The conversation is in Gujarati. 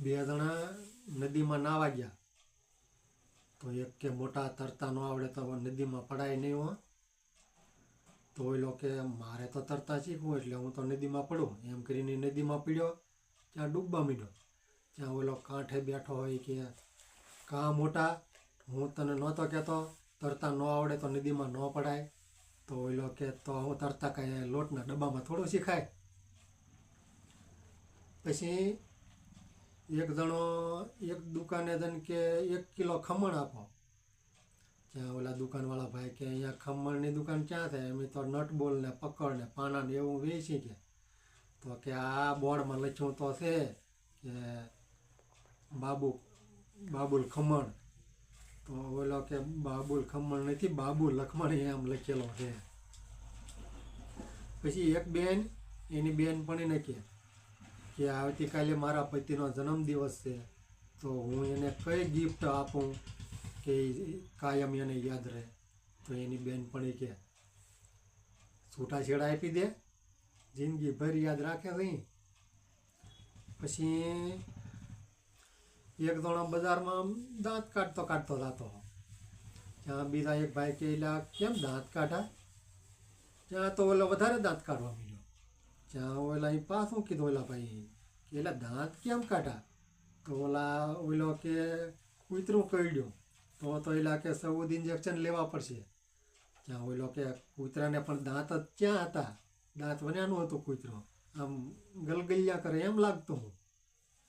બે જણા નદીમાં નાવા ગયા. તો એક કે મોટા તરતા ન આવડે તો નદીમાં પડાય નહીં હો. તો લોકો કે મારે તો તરતા શીખવું એટલે હું તો નદીમાં પડું. એમ કરીને નદીમાં પીડ્યો. ત્યાં ડૂબવા મીડ્યો. ત્યાં ઓલો કાંઠે બેઠો હોય કે કા મોટા, હું તને નહોતો કહેતો, તરતા ન આવડે તો નદીમાં ન પડાય. તો ઓલો કે તો હું તરતા કાંઈ લોટના ડબ્બામાં થોડું શીખાય. પછી એક જણો એક દુકાને જઈને કે એક કિલો ખમણ આપો. ત્યાં ઓલા દુકાનવાળા ભાઈ કે અહીંયા ખમણની દુકાન ક્યાં થાય એમ તો નટબોલ ને પકડ ને પાના ને એવું વેચી કે. તો કે આ બોર્ડમાં લખ્યું તો છે કે બાબુ, બાબુલ ખમણ. તો ઓલો કે બાબુલ ખમણ નથી બાબુ લખમણ એમ લખેલો છે. પછી એક બેન, એની બેન પણ એને કહે કે આવતીકાલે મારા પતિનો જન્મદિવસ છે, તો હું એને કઈ ગિફ્ટ આપું કે કાયમ એને યાદ રહે? તો એની બેન પણ એ કે છૂટાછેડા આપી દે, જિંદગી ભર યાદ રાખે નહીં. પછી એક જણો બજારમાં દાંત કાઢતો કાઢતો જતો. ત્યાં બીજા એક ભાઈ કે "એલા કેમ દાંત કાઢા? ત્યાં તો ઓલો વધારે દાંત કાઢવા ત્યાં ઓલા અહીં પાછું કીધું ઓલા ભાઈ કે એલા દાંત કેમ કાઢા તો ઓલા ઓલો કે કૂતરું કરડ્યું તો તો એલા કે સૌદ ઇન્જેક્શન લેવા પડશે ત્યાં ઓલો કે કૂતરાને પણ દાંત જ ક્યાં હતા દાંત વન્યાનું હતું કૂતરો આમ ગલગલિયા કરે એમ લાગતું હું